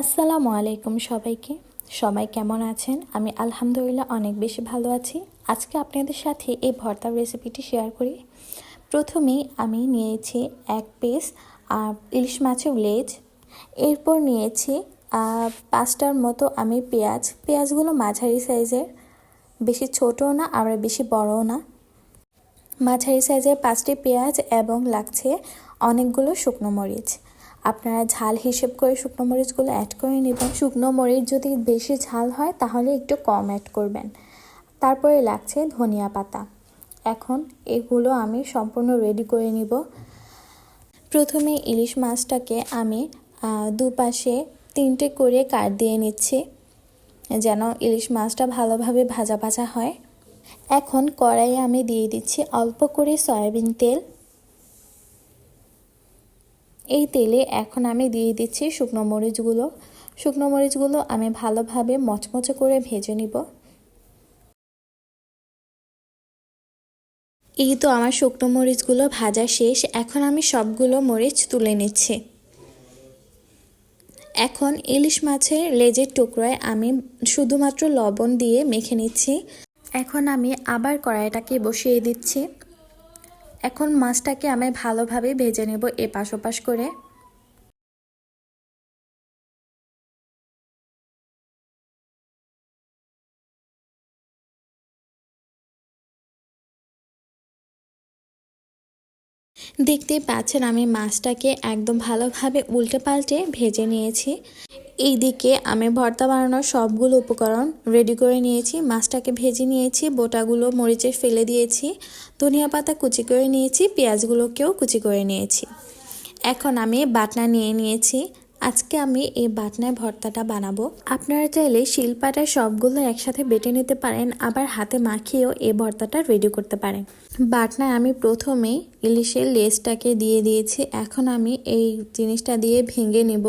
আসসালামু আলাইকুম সবাইকে। সবাই কেমন আছেন? আমি আলহামদুলিল্লাহ অনেক বেশি ভালো আছি। আজকে আপনাদের সাথে এই ভর্তার রেসিপিটি শেয়ার করি। প্রথমেই আমি নিয়েছি এক পিস ইলিশ মাছের লেজ। এরপর নিয়েছি পাঁচটার মতো আমি পেঁয়াজ। পেঁয়াজগুলো মাঝারি সাইজের। বেশি ছোটও না, আবার বেশি বড়ও না। মাঝারি সাইজের পাঁচটি পেঁয়াজ এবং লাগছে অনেকগুলো শুকনো মরিচ। আপনারা ঝাল হিসেব করে শুকনো মরিচগুলো অ্যাড করে নেবেন। শুকনো মরিচ যদি বেশি ঝাল হয়, তাহলে একটু কম অ্যাড করবেন। তারপরে লাগছে ধনিয়া পাতা। এখন এগুলো আমি সম্পূর্ণ রেডি করে নিব। প্রথমে ইলিশ মাছটাকে আমি দুপাশে তিনটে করে কাট দিয়ে নিচ্ছি, যেন ইলিশ মাছটা ভালোভাবে ভাজা ভাজা হয়। এখন কড়াইয়ে আমি দিয়ে দিচ্ছি অল্প করে সয়াবিন তেল। এই তেলে এখন আমি দিয়ে দিচ্ছি শুকনো মরিচগুলো। শুকনো মরিচগুলো আমি ভালোভাবে মচমচে করে ভেজে নিব। এই তো আমার শুকনো মরিচগুলো ভাজা শেষ। এখন আমি সবগুলো মরিচ তুলে নিচ্ছি। এখন ইলিশ মাছের লেজের টুকরোয় আমি শুধুমাত্র লবণ দিয়ে মেখে নিচ্ছি। এখন আমি আবার কড়াইটাকে বসিয়ে দিচ্ছি। এখন মাছটাকে আমি ভালোভাবে ভেজে নেব এপাশ ওপাশ করে। দেখতে পাচ্ছেন আমি মাছটাকে একদম ভালোভাবে উল্টে পাল্টে ভেজে নিয়েছি। এইদিকে আমি ভর্তা বানানোর সবগুলো উপকরণ রেডি করে নিয়েছি, মাছটাকে ভেজে নিয়েছি, বোটাগুলো মরিচে ফেলে দিয়েছি, ধনিয়া পাতা কুচি করে নিয়েছি, পেঁয়াজগুলোকেও কুচি করে নিয়েছি। এখন আমি বাটনা নিয়ে নিয়েছি। আজকে আমি এই বাটনায় ভর্তাটা বানাবো। আপনারা চাইলে শিলপাটায় সবগুলো একসাথে বেটে নিতে পারেন, আবার হাতে মাখিয়েও এই ভর্তাটা রেডি করতে পারেন। বাটনায় আমি প্রথমে ইলিশের লেসটাকে দিয়ে দিয়েছি। এখন আমি এই জিনিসটা দিয়ে ভেঙে নেব।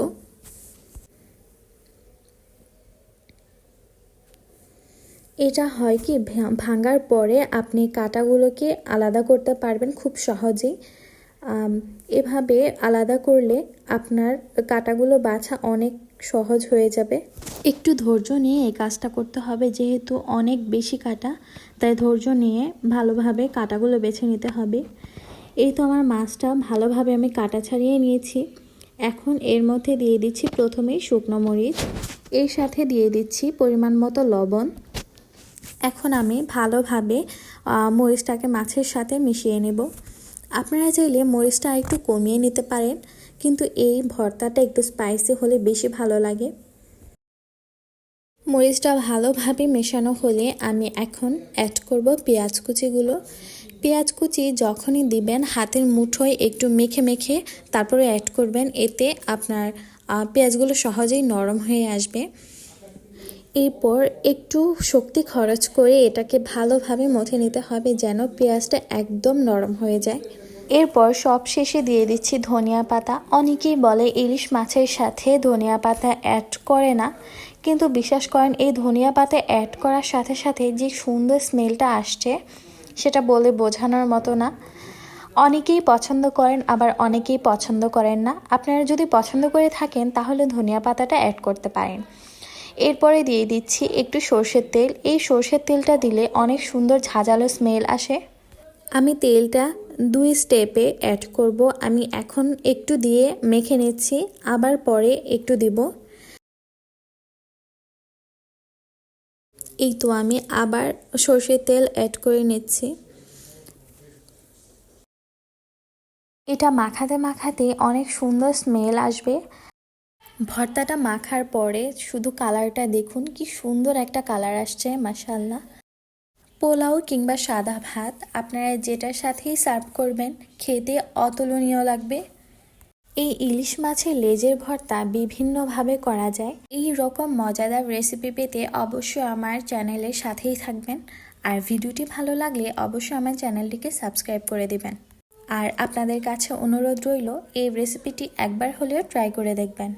এটা হয় কি ভাঙার পরে আপনি কাটাগুলোকে আলাদা করতে পারবেন খুব সহজেই। এভাবে আলাদা করলে আপনার কাটাগুলো বাছা অনেক সহজ হয়ে যাবে। একটু ধৈর্য নিয়ে এই কাজটা করতে হবে, যেহেতু অনেক বেশি কাটা, তাই ধৈর্য নিয়ে ভালোভাবে কাটাগুলো বেছে নিতে হবে। এই তো আমার মাছটা ভালোভাবে আমি কাটা ছাড়িয়ে নিয়েছি। এখন এর মধ্যে দিয়ে দিচ্ছি প্রথমেই শুকনো মরিচ, এর সাথে দিয়ে দিচ্ছি পরিমাণ মতো লবণ। এখন আমি ভালোভাবে মরিচটাকে মাছের সাথে মিশিয়ে নেব। আপনারা চাইলে মরিচটা একটু কমিয়ে নিতে পারেন, কিন্তু এই ভর্তাটা একটু স্পাইসি হলে বেশি ভালো লাগে। মরিচটা ভালোভাবে মেশানো হলে আমি এখন অ্যাড করব পেঁয়াজ কুচিগুলো। পেঁয়াজ কুচি যখনই দিবেন, হাতের মুঠোয় একটু মেখে মেখে তারপরে অ্যাড করবেন, এতে আপনার পেঁয়াজগুলো সহজেই নরম হয়ে আসবে। এরপর একটু শক্তি খরচ করে এটাকে ভালোভাবে মথে নিতে হবে যেন পেঁয়াজটা একদম নরম হয়ে যায়। এরপর সব শেষে দিয়ে দিচ্ছি ধনিয়া পাতা। অনেকেই বলে ইলিশ মাছের সাথে ধনিয়া পাতা অ্যাড করে না, কিন্তু বিশ্বাস করেন এই ধনিয়া পাতা অ্যাড করার সাথে সাথে যে সুন্দর স্মেলটা আসছে, সেটা বলে বোঝানোর মতো না। অনেকেই পছন্দ করেন, আবার অনেকেই পছন্দ করেন না। আপনারা যদি পছন্দ করে থাকেন, তাহলে ধনিয়া পাতাটা অ্যাড করতে পারেন। এরপরে দিয়ে দিচ্ছি একটু সর্ষের তেল। এই সর্ষের তেলটা দিলে অনেক সুন্দর ঝাঁঝালো স্মেল আসে। আমি তেলটা দুই স্টেপে অ্যাড করব। আমি এখন একটু দিয়ে মেখে নিচ্ছি। আবার পরে একটু দিব। এই তো আমি আবার সর্ষের তেল অ্যাড করে নিচ্ছি। এটা মাখাতে মাখাতে অনেক সুন্দর স্মেল আসবে। ভর্তাটা মাখার পরে শুধু কালারটা দেখুন, কি সুন্দর একটা কালার আসছে মাসাল্লাহ পোলাও কিংবা সাদা ভাত আপনারা যেটার সাথেই সার্ভ করবেন, খেতে অতুলনীয় লাগবে। এই ইলিশ মাছের লেজের ভর্তা বিভিন্নভাবে করা যায়। এই রকম মজাদার রেসিপি পেতে অবশ্যই আমার চ্যানেলের সাথেই থাকবেন। আর ভিডিওটি ভালো লাগলে অবশ্যই আমার চ্যানেলটিকে সাবস্ক্রাইব করে দেবেন। আর আপনাদের কাছে অনুরোধ রইল, এই রেসিপিটি একবার হলেও ট্রাই করে দেখবেন।